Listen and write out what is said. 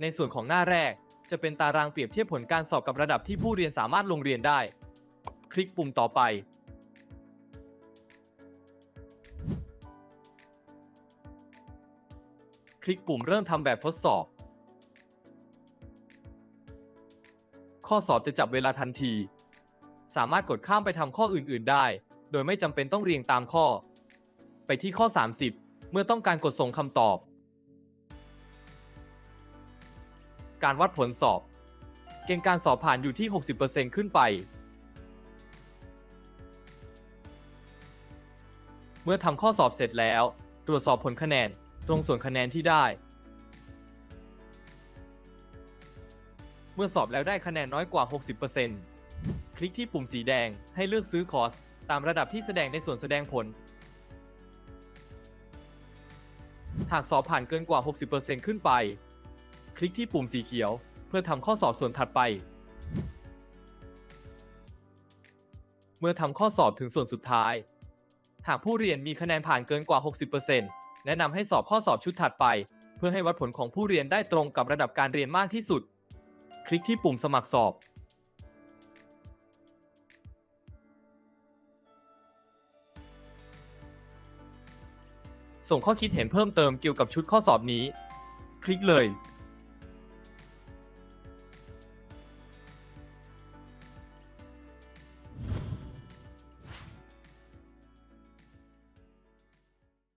ในส่วนของหน้าแรก จะเป็นตารางเปรียบเทียบผลการสอบกับระดับที่ผู้เรียนสามารถลงเรียนได้ คลิกปุ่มต่อไป คลิกปุ่มเริ่มทำแบบทดสอบ ข้อสอบจะจับเวลาทันที สามารถกดข้ามไปทำข้ออื่น ๆ ได้ โดยไม่จำเป็นต้องเรียงตามข้อ ไปที่ข้อ 30 เมื่อต้องการกดส่งคำตอบ การวัดผลสอบ เกณฑ์การสอบผ่านอยู่ที่ 60%ขึ้นไป เมื่อทำข้อสอบเสร็จแล้ว ตรวจสอบผลคะแนนตรงส่วนคะแนนที่ได้ เมื่อสอบแล้วได้คะแนนน้อยกว่า 60%คลิกที่ปุ่มสีแดงให้เลือกซื้อคอร์สตามระดับที่แสดงในส่วนแสดงผล หากสอบผ่านเกินกว่า 60%ขึ้นไป คลิกที่ปุ่มสีเขียว เพื่อทำข้อสอบส่วนถัดไป เมื่อทำข้อสอบถึงส่วนสุดท้าย หากผู้เรียนมีคะแนนผ่านเกินกว่า 60%แนะนำให้สอบข้อสอบชุดถัดไป เพื่อให้วัดผลของผู้เรียนได้ตรงกับระดับการเรียนมากที่สุด คลิกที่ปุ่มสมัครสอบส่งข้อคิดเห็นเพิ่มเติมเกี่ยวกับชุดข้อสอบนี้ คลิกเลย